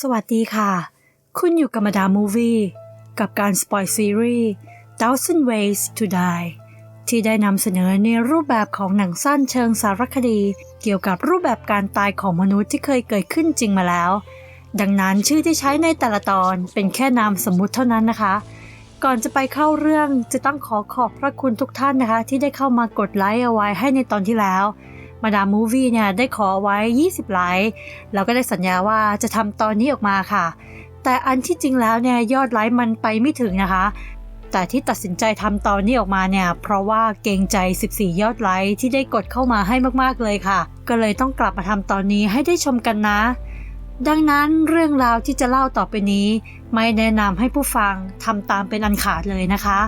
สวัสดีค่ะ คุณอยู่กับมาดามมูวี่กับการสปอยซีรีส์ Thousand Ways to Die ที่ได้นำเสนอในรูปแบบของหนังสั้นเชิงสารคดี เกี่ยวกับรูปแบบการตายของมนุษย์ที่เคยเกิดขึ้นจริงมาแล้ว ดังนั้นชื่อที่ใช้ในแต่ละตอนเป็นแค่นามสมมุติเท่านั้นนะคะ ก่อนจะไปเข้าเรื่องจะต้องขอขอบพระคุณทุกท่านนะคะ ที่ได้เข้ามากดไลค์เอาไว้ให้ในตอนที่แล้ว มาดามมูวี่เนี่ยได้ขอไว้ 20 ไลค์แล้วก็ได้สัญญาว่าจะทำตอนนี้ออกมาค่ะ แต่อันที่จริงแล้วเนี่ยยอดไลค์มันไปไม่ถึงนะคะ แต่ที่ตัดสินใจทำตอนนี้ออกมาเนี่ย เพราะว่าเกรงใจ 14 ยอดไลค์ที่ได้กดเข้ามาให้มากๆเลยค่ะ ก็เลยต้องกลับมาทำตอนนี้ให้ได้ชมกันนะดังนั้นเรื่องราวที่จะเล่าต่อไปนี้ ไม่แนะนำให้ผู้ฟังทำตามเป็นอันขาดเลยนะคะ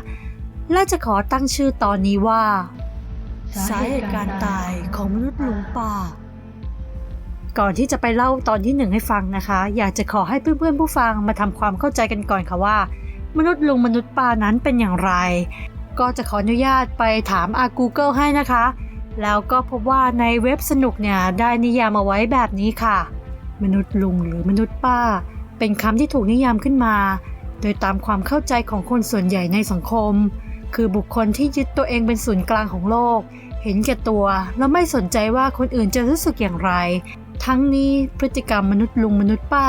และจะขอตั้งชื่อตอนนี้ว่า สาเหตุการตายของมนุษย์ลุงป่า ก่อนที่จะไปเล่าตอนที่หนึ่งให้ฟังนะคะ อยากจะขอให้เพื่อนๆผู้ฟังมาทำความเข้าใจกันก่อนค่ะว่า มนุษย์ลุงมนุษย์ป้านั้นเป็นอย่างไร ก็จะขออนุญาตไปถามอา Google ให้นะคะ แล้วก็พบว่าในเว็บสนุกเนี่ยได้นิยามเอาไว้แบบนี้ค่ะ มนุษย์ลุงหรือมนุษย์ป้า เป็นคำที่ถูกนิยามขึ้นมา โดยตามความเข้าใจของคนส่วนใหญ่ในสังคม คือบุคคลที่ยึดตัวเองเป็นศูนย์กลางของโลก เห็นแก่ตัว แล้วไม่สนใจว่าคนอื่นจะรู้สึกอย่างไร ทั้งนี้พฤติกรรมมนุษย์ลุงมนุษย์ป้า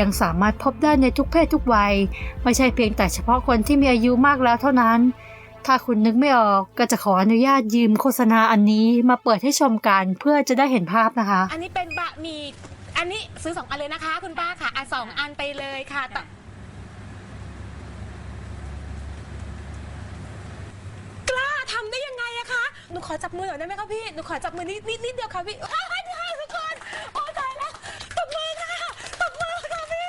ยังสามารถพบได้ในทุกเพศทุกวัย ไม่ใช่เพียงแต่เฉพาะคนที่มีอายุมากแล้วเท่านั้น ถ้าคุณนึกไม่ออกก็จะขออนุญาตยืมโฆษณาอันนี้มาเปิดให้ชมกันเพื่อจะได้เห็นภาพนะคะ อันนี้เป็นบะหมี่อันนี้ซื้อสองอันเลยนะคะ คุณป้าค่ะอะสองอันไปเลยค่ะแต่กล้า ทำได้ยังไงอะคะ หนูขอจับมือหน่อยได้ไหมคะพี่ หนูขอจับมือนิดนิดนิดเดียวค่ะพี่อ้าวนี่ค่ะทุกคน โอ้ตายแล้วตบมือค่ะตบมือค่ะพี่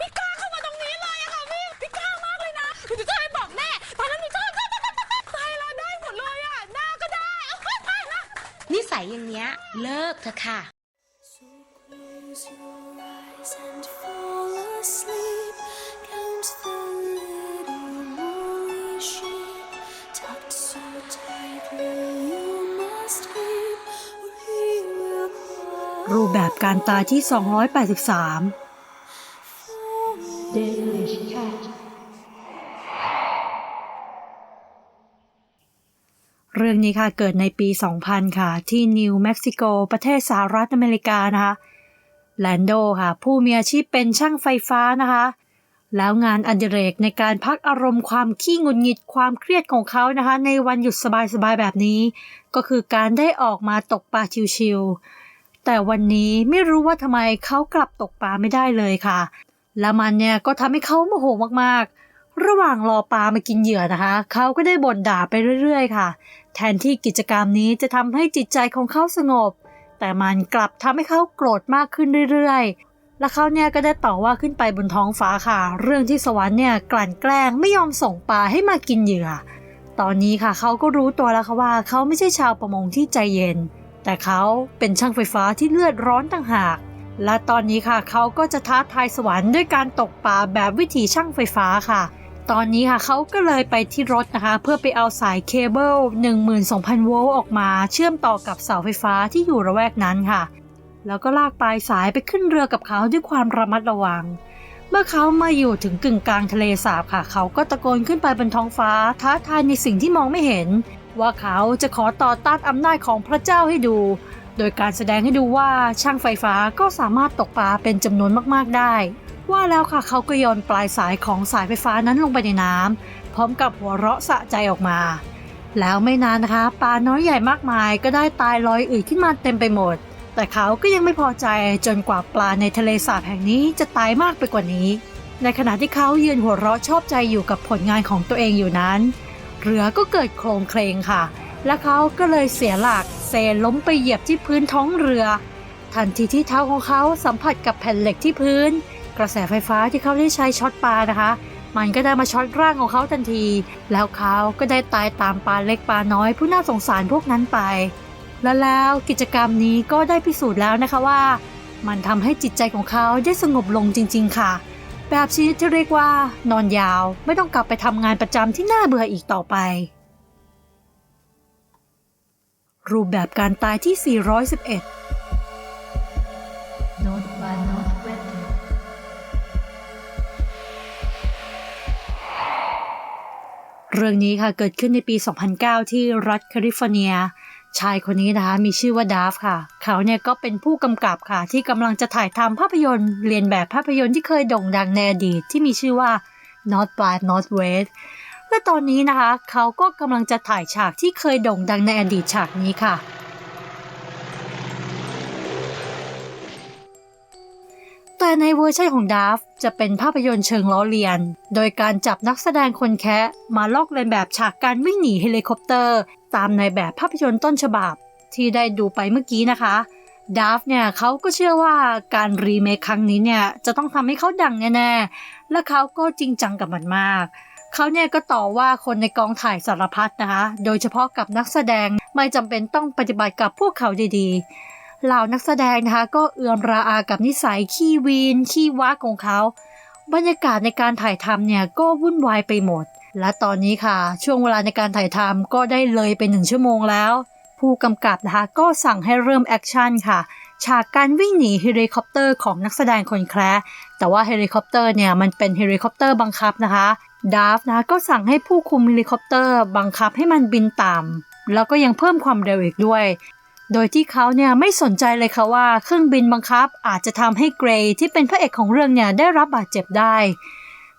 พี่กล้าเข้ามาตรงนี้เลยอะค่ะพี่ พี่กล้ามากเลยนะหนูจะให้บอกแม่ตอนนั้นหนูชอบตายแล้วได้หมดเลยอะหน้าก็ได้ตายแล้วนิสัยอย่างเนี้ย เลิกเถอะค่ะ รูปแบบการตายที่ 283 Danish cat. เรื่องนี้ค่ะเกิดในปี 2000 ค่ะ ที่นิวเม็กซิโก ประเทศสหรัฐอเมริกานะคะแลนโดค่ะ ผู้มีอาชีพเป็นช่างไฟฟ้านะคะ แล้วงานอดิเรกในการพักอารมณ์ความขี้งุดหงิดความเครียดของเขานะคะ ในวันหยุดสบายๆแบบนี้ ก็คือการได้ออกมาตกปลาชิวๆ แต่วันนี้ไม่รู้ว่าทำไมเขากลับตกปลาไม่ได้เลยค่ะ และมันเนี่ยก็ทำให้เขาโมโหมากๆ ระหว่างรอปลามากินเหยื่อนะคะ เขาก็ได้บ่นด่าไปเรื่อยๆ ค่ะ แทนที่กิจกรรมนี้จะทำให้จิตใจของเขาสงบ แต่มันกลับทำให้เขาโกรธมากขึ้นเรื่อยๆ และเขาเนี่ยก็ได้ต่อว่าขึ้นไปบนท้องฟ้าค่ะ เรื่องที่สวรรค์เนี่ยกลั่นแกล้งไม่ยอมส่งปลาให้มากินเหยื่อ ตอนนี้ค่ะเขาก็รู้ตัวแล้วค่ะว่าเขาไม่ใช่ชาวประมงที่ใจเย็น แต่เขาเป็นช่างไฟฟ้าที่เลือดร้อนต่างหาก และตอนนี้ค่ะเขาก็จะท้าทายสวรรค์ด้วยการตกปลาแบบวิถีช่างไฟฟ้าค่ะ ตอนนี้ค่ะเขาก็เลยไปที่รถนะคะ เพื่อไปเอาสายเคเบิล12,000 โวลต์ออกมา เชื่อมต่อกับเสาไฟฟ้าที่อยู่ระแวกนั้นค่ะ แล้วก็ลากปลายสายไปขึ้นเรือกับเขาด้วยความระมัดระวังเมื่อเขามาอยู่ถึงกึ่งกลางทะเลสาบค่ะ เขาก็ตะโกนขึ้นไปบนท้องฟ้า ท้าทายในสิ่งที่มองไม่เห็น ว่าเขาจะขอต่อต้านอำนาจของพระเจ้าให้ดู โดยการแสดงให้ดูว่าช่างไฟฟ้าก็สามารถตกปลาเป็นจำนวนมากๆได้ ว่าแล้วค่ะเขาก็โยนปลายสายของสายไฟฟ้านั้นลงไปในน้ำพร้อมกับหัวเราะสะใจออกมา แล้วไม่นานนะคะปลาน้อยใหญ่มากมายก็ได้ตายลอยอืดขึ้นมาเต็มไปหมด แต่เขาก็ยังไม่พอใจจนกว่าปลาในทะเลสาบแห่งนี้จะตายมากไปกว่านี้ ในขณะที่เขายืนหัวเราะชอบใจอยู่กับผลงานของตัวเองอยู่นั้น เรือก็เกิดโคลงเคลงค่ะ และเขาก็เลยเสียหลักเซล้มไปเหยียบที่พื้นท้องเรือ ทันทีที่เท้าของเขาสัมผัสกับแผ่นเหล็กที่พื้น กระแสไฟฟ้าที่เขาได้ใช้ช็อตปลานะคะ มันก็ได้มาช็อตร่างของเขาทันที แล้วเขาก็ได้ตายตามปลาเล็กปลาน้อย ผู้น่าสงสารพวกนั้นไป และแล้วกิจกรรมนี้ก็ได้พิสูจน์แล้วนะคะว่า มันทำให้จิตใจของเขาได้สงบลงจริง ๆ ค่ะ แบบชนิดที่เรียกว่านอนยาวไม่ต้องกลับไปทำงานประจำที่น่าเบื่ออีกต่อไป รูปแบบการตายที่ 411 Not by Not Weather เรื่องนี้ค่ะเกิดขึ้นในปี 2009 ที่รัฐแคลิฟอร์เนีย ชายคนนี้นะคะมีชื่อว่าดาฟค่ะ เขาเนี่ยก็เป็นผู้กำกับค่ะ ที่กำลังจะถ่ายทำภาพยนตร์ เรียนแบบภาพยนตร์ที่เคยโด่งดังในอดีตที่มีชื่อว่า Not by Northwest และตอนนี้นะคะ เขาก็กำลังจะถ่ายฉากที่เคยโด่งดังในอดีตฉากนี้ค่ะ แต่ในเวอร์ชันของดาฟจะเป็นภาพยนตร์เชิงล้อเลียน โดยการจับนักแสดงคนแคะมาลอกเลียนแบบฉากการวิ่งหนีเฮลิคอปเตอร์ ตามในแบบภาพยนตร์ต้นฉบับที่ได้ดูไปเมื่อกี้นะคะดาฟเนี่ยเขาก็เชื่อว่าการรีเมคครั้งนี้เนี่ยจะต้องทำให้เขาดังแน่ๆ และเขาก็จริงจังกับมันมาก เขาเนี่ยก็ต่อว่าคนในกองถ่ายสารพัดนะคะ โดยเฉพาะกับนักแสดงไม่จำเป็นต้องปฏิบัติกับพวกเขาดีๆ เหล่านักแสดงนะคะก็เอือมระอากับนิสัยขี้วีนขี้วักของเขา บรรยากาศในการถ่ายทำเนี่ยก็วุ่นวายไปหมด และตอนนี้ค่ะ ช่วงเวลาในการถ่ายทำก็ได้เลยไปหนึ่งชั่วโมงแล้ว ผู้กำกับนะคะก็สั่งให้เริ่มแอคชั่นค่ะฉากการวิ่งหนีเฮลิคอปเตอร์ของนักแสดงคนแคร์แต่ว่าเฮลิคอปเตอร์เนี่ยมันเป็นเฮลิคอปเตอร์บังคับนะคะดาฟนะคะก็สั่งให้ผู้คุมเฮลิคอปเตอร์บังคับให้มันบินต่ำแล้วก็ยังเพิ่มความเร็วอีกด้วย โดยที่เขาเนี่ยไม่สนใจเลยค่ะว่าเครื่องบินบังคับอาจจะทำให้เกรย์ที่เป็นพระเอกของเรื่องเนี่ยได้รับบาดเจ็บได้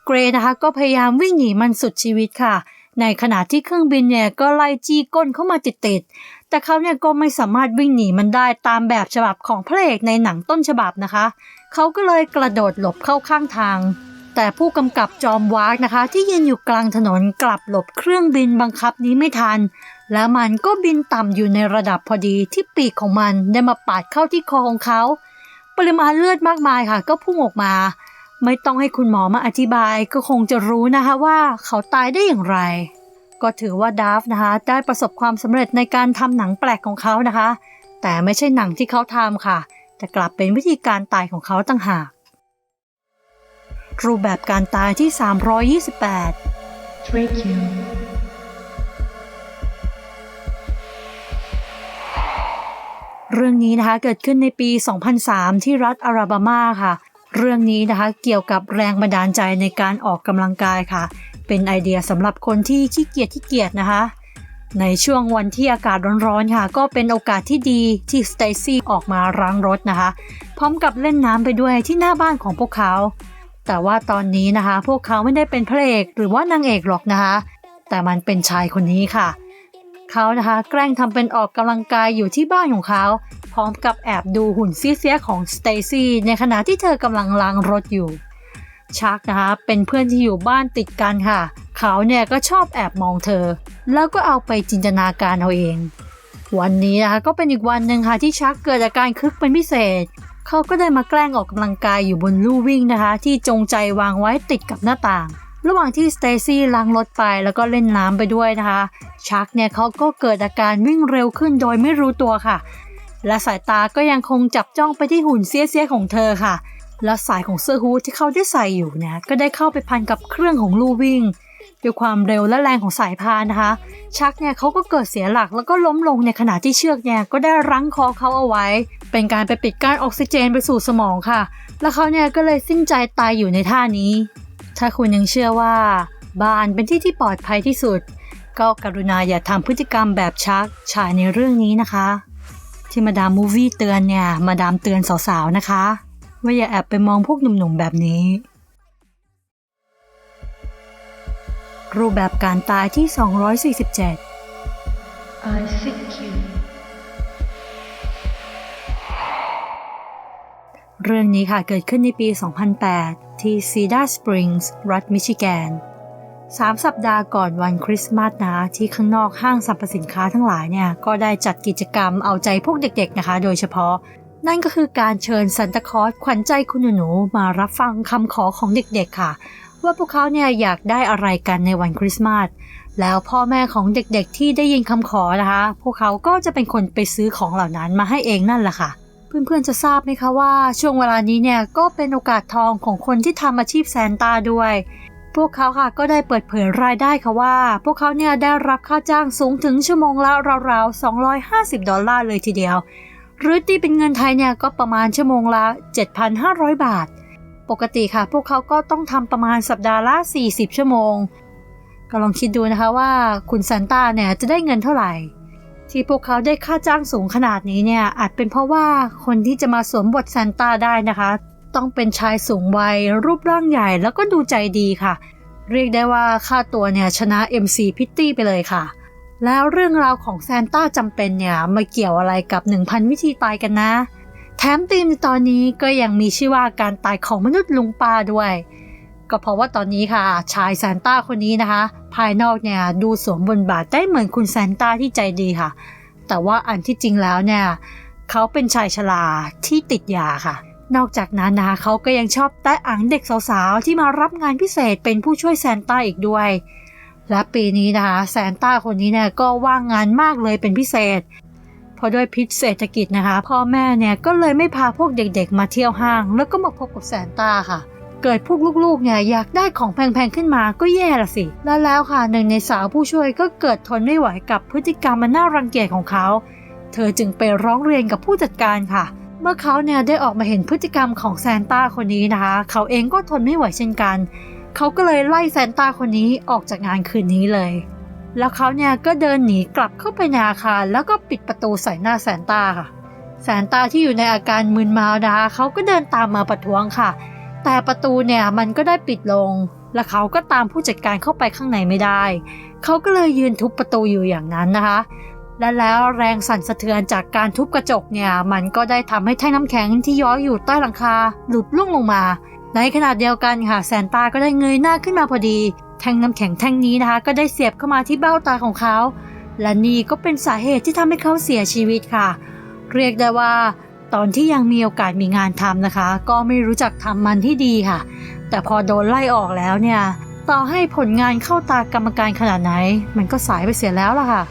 เกรย์นะคะก็พยายามวิ่งหนีมันสุดชีวิตค่ะ ในขณะที่เครื่องบินเนี่ยก็ไล่จี้ก้นเข้ามาติดๆแต่เขาเนี่ยก็ไม่สามารถวิ่งหนีมันได้ตามแบบฉบับของพระเอกในหนังต้นฉบับนะคะ เขาก็เลยกระโดดหลบเข้าข้างทาง แต่ผู้กำกับจอมวากนะคะ ที่ยืนอยู่กลางถนนกลับหลบเครื่องบินบังคับนี้ไม่ทัน แล้วมันก็บินต่ำอยู่ในระดับพอดีที่ปีกของมันได้มาปาดเข้าที่คอของเขา ปริมาณเลือดมากมายค่ะ ก็พุ่งออกมา ไม่ต้องให้คุณหมอมาอธิบายก็คงจะรู้นะคะว่าเขาตายได้อย่างไร ก็ถือว่าดาฟนะคะได้ประสบความสำเร็จในการทำหนังแปลกของเขานะคะ แต่ไม่ใช่หนังที่เขาทำค่ะ แต่กลับเป็นวิธีการตายของเขาต่างหาก รูปแบบการตายที่ 328 Trachea. เรื่องนี้นะคะเกิดขึ้นในปี 2003 ที่รัฐอาราบามาค่ะ เรื่องนี้นะคะเกี่ยวกับแรงบันดาลใจในการออกกำลังกายค่ะ เป็นไอเดียสำหรับคนที่ขี้เกียจขี้เกียจนะคะ ในช่วงวันที่อากาศร้อนๆค่ะ ก็เป็นโอกาสที่ดีที่สเตซี่ออกมาล้างรถนะคะ พร้อมกับเล่นน้ำไปด้วยที่หน้าบ้านของพวกเขา แต่ว่าตอนนี้นะคะ พวกเขาไม่ได้เป็นพระเอกหรือว่านางเอกหรอกนะคะ แต่มันเป็นชายคนนี้ค่ะเขานะคะ แกล้งทำเป็นออกกำลังกายอยู่ที่บ้านของเขา พร้อมกับแอบดูหุ่นซีเสียของสเตซี่ในขณะที่เธอกำลังล้างรถอยู่ชักนะคะเป็นเพื่อนที่อยู่บ้านติดกันค่ะ เขาเนี่ยก็ชอบแอบมองเธอ แล้วก็เอาไปจินตนาการเอาเอง วันนี้นะคะก็เป็นอีกวันหนึ่งค่ะที่ชักเกิดอาการคึกเป็นพิเศษ เขาก็ได้มาแกล้งออกกำลังกายอยู่บนลู่วิ่งนะคะ ที่จงใจวางไว้ติดกับหน้าต่าง ระหว่างที่สเตซี่ล้างรถไปแล้วก็เล่นน้ำไปด้วยนะคะ ชักเนี่ยเขาก็เกิดอาการวิ่งเร็วขึ้นโดยไม่รู้ตัวค่ะ และสายตาก็ยังคงจับจ้องไปที่หุ่นเสียๆของเธอค่ะ แล้วสายของเสื้อฮู้ดที่เขาได้ใส่อยู่เนี่ยก็ได้เข้าไปพันกับเครื่องของลู่วิ่งด้วยความเร็วและแรงของสายพานนะคะ ชักเนี่ยเขาก็เกิดเสียหลักแล้วก็ล้มลงในขณะที่เชือกเนี่ยก็ได้รั้งคอเขาเอาไว้ เป็นการไปปิดกั้นออกซิเจนไปสู่สมองค่ะ แล้วเขาเนี่ยก็เลยสิ้นใจตายอยู่ในท่านี้ ถ้าคุณยังเชื่อว่าบ้านเป็นที่ที่ปลอดภัยที่สุด ก็กรุณาอย่าทำพฤติกรรมแบบชักฉายในเรื่องนี้นะคะ ที่มาดามมูวี่เตือนเนี่ย มาดามเตือนสาวๆนะคะ ว่าอย่าแอบไปมองพวกหนุ่มๆแบบนี้ รูปแบบการตายที่ 247 I think you. เรื่องนี้ค่ะเกิดขึ้นในปี 2008 ที่ซีดาร์สปริงส์รัฐมิชิแกน สามสัปดาห์ก่อนวันคริสต์มาสนะที่ข้างนอกห้างสรรพสินค้าทั้งหลายเนี่ยก็ได้จัดกิจกรรมเอาใจพวกเด็กๆนะคะ โดยเฉพาะ นั่นก็คือการเชิญซันตาคอสขวัญใจคุณหนูมารับฟังคำขอของเด็กๆค่ะ ว่าพวกเขาเนี่ยอยากได้อะไรกันในวันคริสต์มาสแล้วพ่อแม่ของเด็กๆที่ได้ยินคำขอนะคะ พวกเขาก็จะเป็นคนไปซื้อของเหล่านั้นมาให้เองนั่นแหละค่ะเพื่อนๆจะทราบไหมคะว่าช่วงเวลานี้เนี่ยก็เป็นโอกาสทองของคนที่ทำอาชีพแซนต้าด้วย พวกเขาค่ะก็ได้เปิดเผยรายได้ค่ะว่า พวกเขาเนี่ยได้รับค่าจ้างสูงถึงชั่วโมงละราวๆ 250 ดอลลาร์เลยทีเดียว หรือตีเป็นเงินไทยเนี่ยก็ประมาณชั่วโมงละ 7,500 บาท ปกติค่ะ พวกเขาก็ต้องทำประมาณสัปดาห์ละ 40 ชั่วโมง ก็ลองคิดดูนะคะว่าคุณซานต้าเนี่ยจะได้เงินเท่าไหร่ ที่พวกเขาได้ค่าจ้างสูงขนาดนี้เนี่ยอาจเป็นเพราะว่าคนที่จะมาสวมบทซานต้าได้นะคะ ต้องเป็นชายสูงวัย รูปร่างใหญ่แล้วก็ดูใจดีค่ะ เรียกได้ว่าค่าตัวเนี่ยชนะ MC พิตตี้ไปเลยค่ะ แล้วเรื่องราวของแซนต้าจำเป็นเนี่ยมาเกี่ยวอะไรกับ 1,000 วิธีตายกันนะ แถมธีมในตอนนี้ก็ยังมีชื่อว่าการตายของมนุษย์ลุงป้าด้วย ก็เพราะว่าตอนนี้ค่ะ ชายแซนต้าคนนี้นะคะ ภายนอกเนี่ยดูสวมบทบาทได้เหมือนคุณแซนต้าที่ใจดีค่ะ แต่ว่าอันที่จริงแล้วเนี่ยเขาเป็นชายชราที่ติดยาค่ะ นอกจากนั้นนะคะเขาก็ยังชอบแตะอังเด็กสาวๆ ที่มารับงานพิเศษเป็นผู้ช่วยแซนต้าอีกด้วย และปีนี้นะคะแซนต้าคนนี้เนี่ยก็ว่างงานมากเลยเป็นพิเศษเพราะด้วยพิษเศรษฐกิจนะคะ พ่อแม่เนี่ยก็เลยไม่พาพวกเด็กๆ มาเที่ยวห้าง แล้วก็มาพบกับแซนต้าค่ะเกิดพวกลูกๆ เนี่ยอยากได้ของแพงๆ ขึ้นมาก็แย่ละสิ แล้วแล้วค่ะหนึ่งในสาวผู้ช่วยก็เกิดทนไม่ไหวกับพฤติกรรมมันน่ารังเกียจของเขา เธอจึงไปร้องเรียนกับผู้จัดการค่ะ เมื่อเขาเนี่ยได้ออกมาเห็นพฤติกรรมของแซนต้าคนนี้นะคะ เขาเองก็ทนไม่ไหวเช่นกัน เขาก็เลยไล่แซนต้าคนนี้ออกจากงานคืนนี้เลย แล้วเขาเนี่ยก็เดินหนีกลับเข้าไปในอาคารแล้วก็ปิดประตูใส่หน้าแซนต้าค่ะ แซนต้าที่อยู่ในอาการมึนเมานะคะเขาก็เดินตามมาประท้วงค่ะ แต่ประตูเนี่ยมันก็ได้ปิดลง และเขาก็ตามผู้จัดการเข้าไปข้างในไม่ได้ เขาก็เลยยืนทุบประตูอยู่อย่างนั้นนะคะ และแล้วแรงสั่นสะเทือนจากการทุบกระจกเนี่ยมันก็ได้ทำให้แท่งน้ำแข็งที่ย้อยอยู่ใต้หลังคาหลุดล่วงลงมา ในขณะเดียวกันค่ะแซนตาก็ได้เงยหน้าขึ้นมาพอดี แท่งน้ำแข็งแท่งนี้นะคะ ก็ได้เสียบเข้ามาที่เบ้าตาของเขา และนี่ก็เป็นสาเหตุที่ทำให้เขาเสียชีวิตค่ะ เรียกได้ว่า ตอนที่ยังมีโอกาสมีงานทำนะคะ ก็ไม่รู้จักทำมันที่ดีค่ะ แต่พอโดนไล่ออกแล้วเนี่ยต่อให้ผลงานเข้าตากรรมการขนาดไหน มันก็สายไปเสียแล้วล่ะค่ะ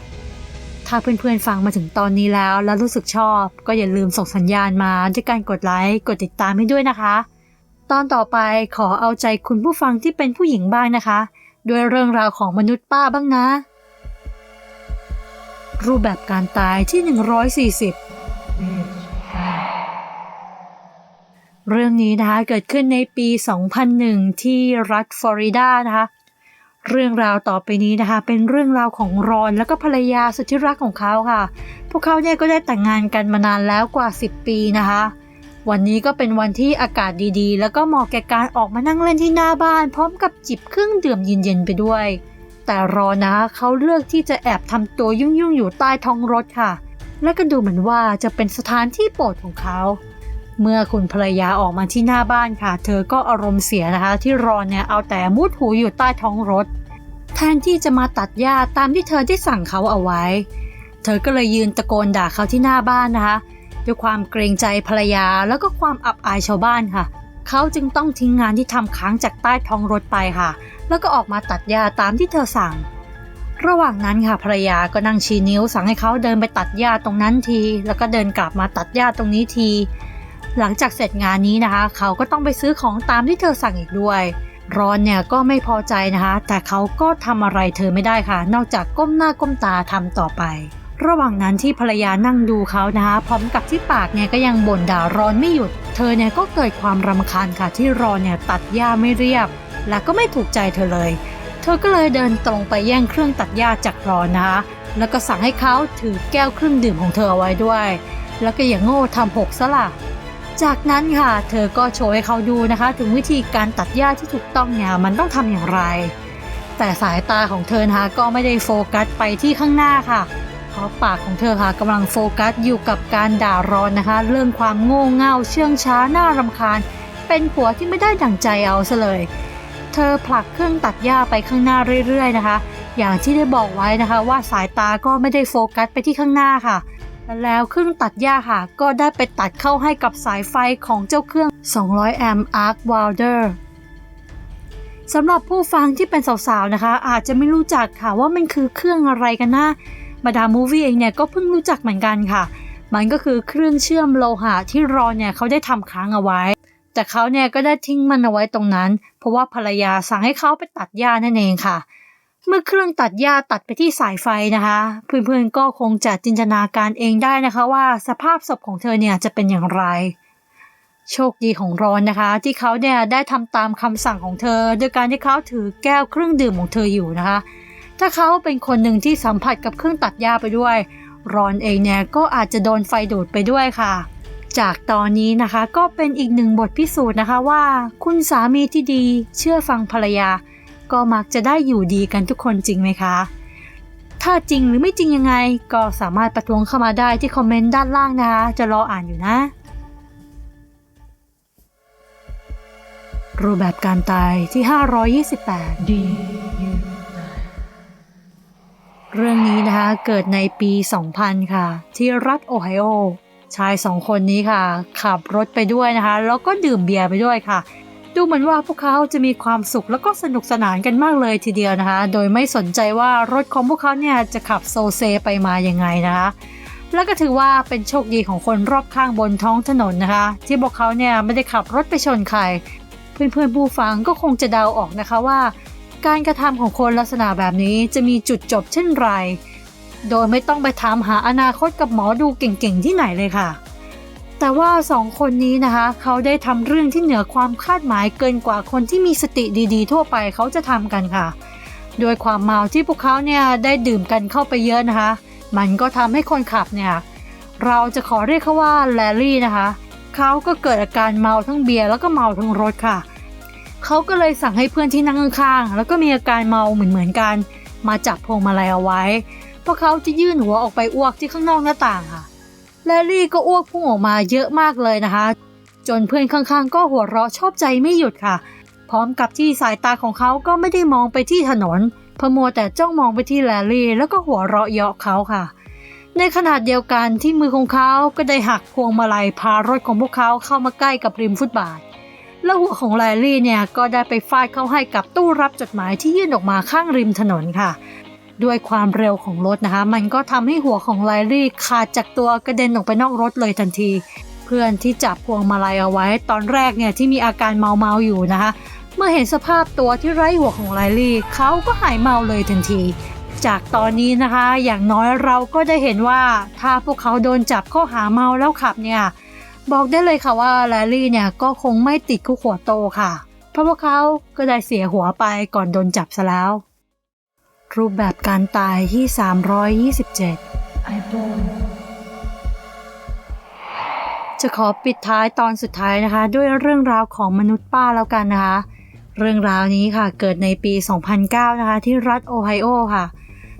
ถ้าเพื่อนๆฟังมาถึงตอนนี้แล้ว แล้วรู้สึกชอบ ก็อย่าลืมส่งสัญญาณมาด้วยการกดไลค์กดติดตามให้ด้วยนะคะ ตอนต่อไปขอเอาใจคุณผู้ฟังที่เป็นผู้หญิงบ้างนะคะ ด้วยเรื่องราวของมนุษย์ป้าบ้างนะ รูปแบบการตายที่ 140เรื่องนี้นะคะเกิดขึ้นในปี 2001 ที่รัฐฟลอริดานะคะ เรื่องราวต่อไปนี้นะคะ เป็นเรื่องราวของรอนแล้วก็ภรรยาสุดที่รักของเขาค่ะ พวกเขาเนี่ยก็ได้แต่งงานกันมานานแล้วกว่า 10 ปีนะคะ วันนี้ก็เป็นวันที่อากาศดีๆ แล้วก็เหมาะแก่การออกมานั่งเล่นที่หน้าบ้าน พร้อมกับจิบเครื่องดื่มเย็นๆไปด้วย แต่รอนะเขาเลือกที่จะแอบทำตัวยุ่งๆอยู่ใต้ท้องรถค่ะ และก็ดูเหมือนว่าจะเป็นสถานที่โปรดของเขา เมื่อคุณภรรยาออกมาที่หน้าบ้านค่ะ เธอก็อารมณ์เสียนะคะ ที่รอนเนี่ยเอาแต่มุดหูอยู่ใต้ท้องรถ แทนที่จะมาตัดหญ้าตามที่เธอได้สั่งเขาเอาไว้ เธอก็เลยยืนตะโกนด่าเขาที่หน้าบ้านนะคะด้วยความเกรงใจภรรยาแล้วก็ความอับอายชาวบ้านค่ะ เขาจึงต้องทิ้งงานที่ทำค้างจากใต้ท้องรถไปค่ะ แล้วก็ออกมาตัดหญ้าตามที่เธอสั่ง ระหว่างนั้นค่ะภรรยาก็นั่งชี้นิ้วสั่งให้เขาเดินไปตัดหญ้าตรงนั้นที แล้วก็เดินกลับมาตัดหญ้าตรงนี้ที หลังจากเสร็จงานนี้นะคะ เขาก็ต้องไปซื้อของตามที่เธอสั่งอีกด้วย รอนเนี่ยก็ไม่พอใจนะคะ แต่เขาก็ทำอะไรเธอไม่ได้ค่ะ นอกจากก้มหน้าก้มตาทำต่อไป ระหว่างนั้นที่ภรรยานั่งดูเขานะคะพร้อมกับที่ปากเนี่ยก็ยังบ่นด่ารอนไม่หยุด เธอเนี่ยก็เกิดความรำคาญค่ะ ที่รอนเนี่ยตัดหญ้าไม่เรียบ และก็ไม่ถูกใจเธอเลย เธอก็เลยเดินตรงไปแย่งเครื่องตัดหญ้าจากรอนนะคะแล้วก็สั่งให้เขาถือแก้วเครื่องดื่มของเธอเอาไว้ด้วย แล้วก็อย่างโง่ทำหกซะล่ะ จากนั้นค่ะ เธอก็โชว์ให้เขาดูนะคะ ถึงวิธีการตัดหญ้าที่ถูกต้องเนี่ยมันต้องทำอย่างไร แต่สายตาของเธอนะคะก็ไม่ได้โฟกัสไปที่ข้างหน้าค่ะเพราะปากของเธอค่ะกำลังโฟกัสอยู่กับการด่าร้อนนะคะ เรื่องความโง่เง่าเชื่องช้าน่ารำคาญ เป็นผัวที่ไม่ได้ดั่งใจเอาซะเลย เธอผลักเครื่องตัดหญ้าไปข้างหน้าเรื่อยๆนะคะ อย่างที่ได้บอกไว้นะคะว่าสายตาก็ไม่ได้โฟกัสไปที่ข้างหน้าค่ะ แล้วเครื่องตัดหญ้าค่ะ ก็ได้ไปตัดเข้าให้กับสายไฟของเจ้าเครื่อง 200 แอมป์ Arc Welder สำหรับผู้ฟังที่เป็นสาวๆนะคะ อาจจะไม่รู้จักค่ะว่ามันคือเครื่องอะไรกันนะมาดามมูวี่เองเนี่ยก็เพิ่งรู้จักเหมือนกันค่ะ มันก็คือเครื่องเชื่อมโลหะที่รอนเนี่ยเขาได้ทำค้างเอาไว้ แต่เขาเนี่ยก็ได้ทิ้งมันเอาไว้ตรงนั้น เพราะว่าภรรยาสั่งให้เขาไปตัดหญ้านั่นเองค่ะ เมื่อเครื่องตัดหญ้าตัดไปที่สายไฟนะคะ เพื่อนๆก็คงจะจินตนาการเองได้นะคะว่าสภาพศพของเธอเนี่ยจะเป็นอย่างไร โชคดีของรอนนะคะ ที่เขาเนี่ยได้ทำตามคำสั่งของเธอ โดยการที่เขาถือแก้วเครื่องดื่มของเธออยู่นะคะ ถ้าเขาเป็นคนหนึ่งที่สัมผัสกับเครื่องตัดหญ้าไปด้วย รอนเองเนี่ยก็อาจจะโดนไฟดูดไปด้วยค่ะจากตอนนี้นะคะก็เป็นอีกหนึ่งบทพิสูจน์นะคะว่า คุณสามีที่ดีเชื่อฟังภรรยา ก็มักจะได้อยู่ดีกันทุกคนจริงไหมคะ ถ้าจริงหรือไม่จริงยังไง ก็สามารถประท้วงเข้ามาได้ที่คอมเมนต์ด้านล่างนะคะ จะรออ่านอยู่นะ รูปแบบการตายที่ 528 D เรื่องนี้นะคะเกิดในปี 2000 ค่ะ ที่รัฐโอไฮโอชายสองคนนี้ค่ะ ขับรถไปด้วยนะคะ แล้วก็ดื่มเบียร์ไปด้วยค่ะ ดูเหมือนว่าพวกเขาจะมีความสุขแล้วก็สนุกสนานกันมากเลยทีเดียวนะคะ โดยไม่สนใจว่ารถของพวกเขาเนี่ยจะขับโซเซไปมายังไงนะคะแล้วก็ถือว่าเป็นโชคดีของคนรอบข้างบนท้องถนนนะคะ ที่พวกเขาเนี่ยไม่ได้ขับรถไปชนใคร เพื่อนๆผู้ฟังก็คงจะเดาออกนะคะว่า การกระทำของคนลักษณะแบบนี้จะมีจุดจบเช่นไร โดยไม่ต้องไปถามหาอนาคตกับหมอดูเก่งๆที่ไหนเลยค่ะ แต่ว่าสองคนนี้นะคะเขาได้ทำเรื่องที่เหนือความคาดหมายเกินกว่าคนที่มีสติดีๆ ทั่วไปเขาจะทำกันค่ะ โดยความเมาที่พวกเขาเนี่ยได้ดื่มกันเข้าไปเยอะนะคะ มันก็ทำให้คนขับเนี่ยเราจะขอเรียกเขาว่าแลลี่นะคะเขาก็เกิดอาการเมาทั้งเบียร์แล้วก็เมาทั้งรถค่ะเขาก็เลยสั่งให้เพื่อนที่นั่งข้างๆแล้วก็มีอาการเมาเหมือนๆกัน มาจับพวงมาลัยเอาไว้เพราะเขาจะยื่นหัวออกไปอ้วกที่ข้างนอกหน้าต่างค่ะ แลลี่ก็อ้วกพุ่งออกมาเยอะมากเลยนะคะ จนเพื่อนข้างๆ ก็หัวเราะชอบใจไม่หยุดค่ะ พร้อมกับที่สายตาของเขาก็ไม่ได้มองไปที่ถนนพมัวแต่จ้องมองไปที่แลลี่ แล้วก็หัวเราะเยาะเขาค่ะ ในขนาดเดียวกันที่มือของเขาก็ได้หักพวงมาลัยพารถของพวกเขาเข้ามาใกล้กับริมฟุตบาท แล้วหัวของแลลี่เนี่ยก็ได้ไปฟาดเข้าให้กับตู้รับจดหมายที่ยื่นออกมาข้างริมถนนค่ะ ด้วยความเร็วของรถนะคะ มันก็ทำให้หัวของไลลี่ขาดจากตัวกระเด็นออกไปนอกรถเลยทันที เพื่อนที่จับพวงมาลัยเอาไว้ ตอนแรกเนี่ยที่มีอาการเมาเมาอยู่นะคะ เมื่อเห็นสภาพตัวที่ไร้หัวของไลลี่เขาก็หายเมาเลยทันที จากตอนนี้นะคะ อย่างน้อยเราก็ได้เห็นว่าถ้าพวกเขาโดนจับข้อหาเมาแล้วขับเนี่ยบอกได้เลยค่ะว่าแลลี่เนี่ยก็คงไม่ติดคุกหัวโตค่ะ เพราะพวกเขาก็ได้เสียหัวไปก่อนโดนจับซะแล้ว รูปแบบการตายที่ 327 จะขอปิดท้ายตอนสุดท้ายนะคะ ด้วยเรื่องราวของมนุษย์ป้าแล้วกันนะคะ เรื่องราวนี้ค่ะเกิดในปี 2009 นะคะ ที่รัฐโอไฮโอค่ะ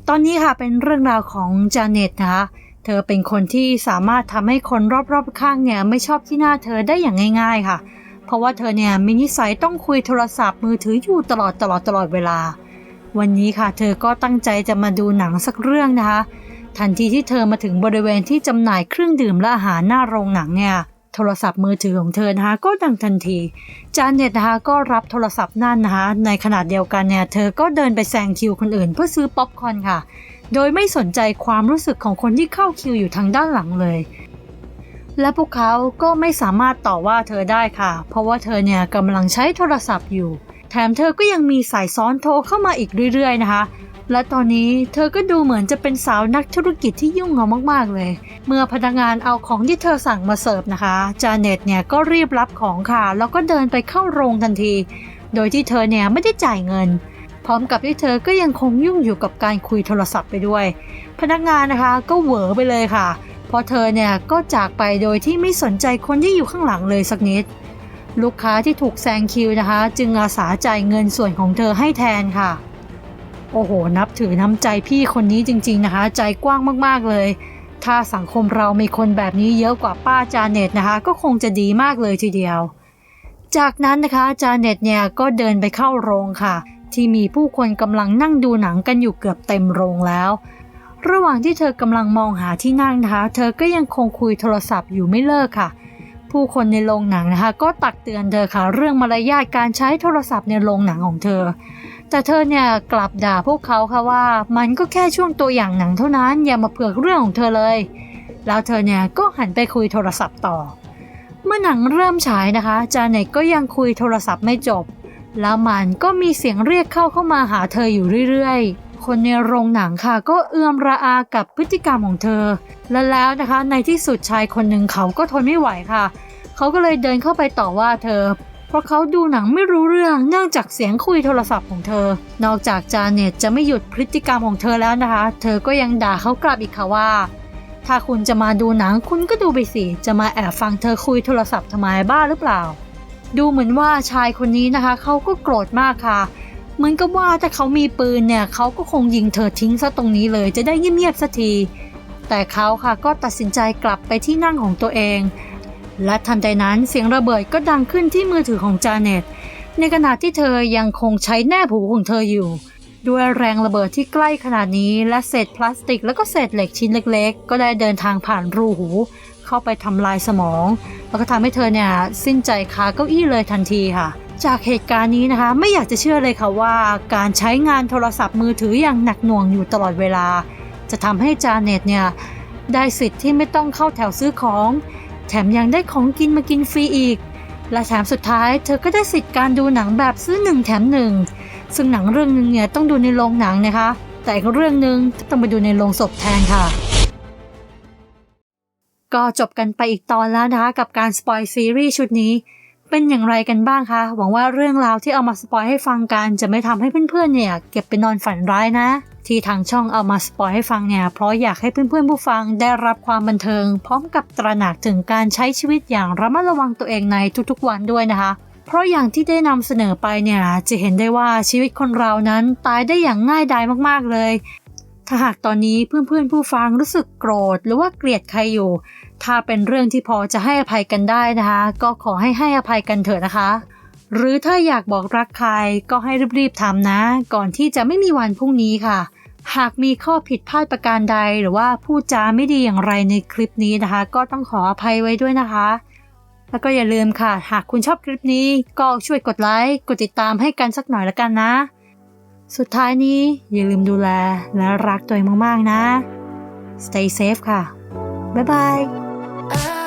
ตอนนี้ค่ะเป็นเรื่องราวของจาเน็ตนะคะ เธอเป็นคนที่สามารถทำให้คนรอบๆข้างเนี่ยไม่ชอบที่หน้าเธอได้อย่างง่าย ๆค่ะ เพราะว่าเธอเนี่ยมีนิสัยต้องคุยโทรศัพท์มือถืออยู่ตลอดตลอดตลอดเวลา วันนี้ค่ะ เธอก็ตั้งใจจะมาดูหนังสักเรื่องนะคะ ทันทีที่เธอมาถึงบริเวณที่จำหน่ายเครื่องดื่มและอาหารหน้าโรงหนังเนี่ยโทรศัพท์มือถือของเธอนะคะก็ดังทันที จานเน็ตนะคะก็รับโทรศัพท์นั่นนะคะ ในขณะเดียวกันเนี่ยเธอก็เดินไปแซงคิวคนอื่นเพื่อซื้อป๊อปคอร์นค่ะ โดยไม่สนใจความรู้สึกของคนที่เข้าคิวอยู่ทางด้านหลังเลย และพวกเขาก็ไม่สามารถต่อว่าเธอได้ค่ะ เพราะว่าเธอเนี่ยกำลังใช้โทรศัพท์อยู่ แถมเธอก็ยังมีสายซ้อนโทรเข้ามาอีกเรื่อยๆนะคะ และตอนนี้เธอก็ดูเหมือนจะเป็นสาวนักธุรกิจที่ยุ่งเหงามากๆเลย เมื่อพนักงานเอาของที่เธอสั่งมาเสิร์ฟนะคะ จาเน็ตเนี่ยก็รีบรับของค่ะ แล้วก็เดินไปเข้าโรงทันที โดยที่เธอเนี่ยไม่ได้จ่ายเงิน พร้อมกับที่เธอก็ยังคงยุ่งอยู่กับการคุยโทรศัพท์ไปด้วย พนักงานนะคะก็เหวอไปเลยค่ะ เพราะเธอเนี่ยก็จากไปโดยที่ไม่สนใจคนที่อยู่ข้างหลังเลยสักนิด ลูกค้าที่ถูกแซงคิวนะคะ จึงอาสาจ่ายเงินส่วนของเธอให้แทนค่ะ โอ้โห นับถือน้ำใจพี่คนนี้จริง ๆนะคะ ใจกว้างมากๆเลย ถ้าสังคมเรามีคนแบบนี้เยอะกว่าป้าจาเน็ตนะคะ ก็คงจะดีมากเลยทีเดียว จากนั้นนะคะจาเน็ตเนี่ยก็เดินไปเข้าโรงค่ะ ที่มีผู้คนกำลังนั่งดูหนังกันอยู่เกือบเต็มโรงแล้ว ระหว่างที่เธอกำลังมองหาที่นั่งนะคะ เธอก็ยังคงคุยโทรศัพท์อยู่ไม่เลิกค่ะ ผู้คนในโรงหนังนะคะ ก็ตักเตือนเธอค่ะ เรื่องมารยาทการใช้โทรศัพท์ในโรงหนังของเธอ แต่เธอเนี่ยกลับด่าพวกเขาค่ะว่า มันก็แค่ช่วงตัวอย่างหนังเท่านั้นอย่ามาเผือกเรื่องของเธอเลย แล้วเธอเนี่ยก็หันไปคุยโทรศัพท์ต่อ เมื่อหนังเริ่มฉายนะคะจาเน็ตก็ยังคุยโทรศัพท์ไม่จบ แล้วมันก็มีเสียงเรียกเข้าเข้ามาหาเธออยู่เรื่อยๆ คนในโรงหนังค่ะ ก็เอื้อมระอากับพฤติกรรมของเธอ และแล้วนะคะ ในที่สุดชายคนหนึ่งเขาก็ทนไม่ไหวค่ะ เขาก็เลยเดินเข้าไปต่อว่าเธอ เพราะเขาดูหนังไม่รู้เรื่องเนื่องจากเสียงคุยโทรศัพท์ของเธอ นอกจากจาเน็ตจะไม่หยุดพฤติกรรมของเธอแล้วนะคะ เธอก็ยังด่าเขากลับอีกค่ะว่าถ้าคุณจะมาดูหนังคุณก็ดูไปสิ จะมาแอบฟังเธอคุยโทรศัพท์ทำไมบ้าหรือเปล่า ดูเหมือนว่าชายคนนี้นะคะ เขาก็โกรธมากค่ะ เหมือนกับว่าถ้าเขามีปืนเนี่ยเขาก็คงยิงเธอทิ้งซะตรงนี้เลย จะได้เงียบๆสักที แต่เขาค่ะก็ตัดสินใจกลับไปที่นั่งของตัวเอง และทันใดนั้นเสียงระเบิดก็ดังขึ้นที่มือถือของจาเน็ตในขณะที่เธอยังคงใช้แนบหูของเธออยู่ ด้วยแรงระเบิดที่ใกล้ขนาดนี้และเศษพลาสติก แล้วก็เศษเหล็กชิ้นเล็ก ๆ ก็ได้เดินทางผ่านรูหู เข้าไปทำลายสมอง แล้วก็ทำให้เธอเนี่ยสิ้นใจคาเก้าอี้เลยทันทีค่ะ จากเหตุการณ์นี้นะคะ ไม่อยากจะเชื่อเลยค่ะว่า การใช้งานโทรศัพท์มือถืออย่างหนักหน่วงอยู่ตลอดเวลา จะทำให้จาเน็ตเนี่ยได้สิทธิ์ที่ไม่ต้องเข้าแถวซื้อของ แถมยังได้ของกินมากินฟรีอีก และแถมสุดท้ายเธอก็ได้สิทธิ์การดูหนังแบบซื้อหนึ่งแถมหนึ่งซึ่งหนังเรื่องหนึงเนี่ยต้องดูในโรงหนังนะคะ แต่อีกเรื่องหนึ่งต้องไปดูในโรงศพแทนค่ะ ก็จบกันไปอีกตอนแล้วนะคะกับการสปอยซีรีส์ชุดนี้ เป็นอย่างไรกันบ้างคะ หวังว่าเรื่องราวที่เอามาสปอยให้ฟังกัน จะไม่ทำให้เพื่อนๆเนี่ยเก็บไปนอนฝันร้ายนะ ที่ทางช่องเอามาสปอยให้ฟังเนี่ยเพราะอยากให้เพื่อนๆผู้ฟังได้รับความบันเทิง พร้อมกับตระหนักถึงการใช้ชีวิตอย่างระมัดระวังตัวเองในทุกๆวันด้วยนะคะเพราะอย่างที่ได้นำเสนอไปเนี่ยจะเห็นได้ว่าชีวิตคนเรานั้นตายได้อย่างง่ายดายมากๆเลย ถ้าหากตอนนี้เพื่อนๆผู้ฟังรู้สึกโกรธ หรือว่าเกลียดใครอยู่ ถ้าเป็นเรื่องที่พอจะให้อภัยกันได้นะคะ ก็ขอให้ให้อภัยกันเถอะนะคะ หรือถ้าอยากบอกรักใครก็ให้รีบๆทำนะ ก่อนที่จะไม่มีวันพรุ่งนี้ค่ะ หากมีข้อผิดพลาดประการใด หรือว่าพูดจาไม่ดีอย่างไรในคลิปนี้นะคะ ก็ต้องขออภัยไว้ด้วยนะคะแล้วก็อย่าลืมค่ะ หากคุณชอบคลิปนี้ก็ช่วยกดไลค์ กดติดตามให้กันสักหน่อยละกันนะ สุดท้ายนี้อย่าลืมดูแลและรักตัวเองมาก ๆ นะ stay safe ค่ะ บ๊ายบาย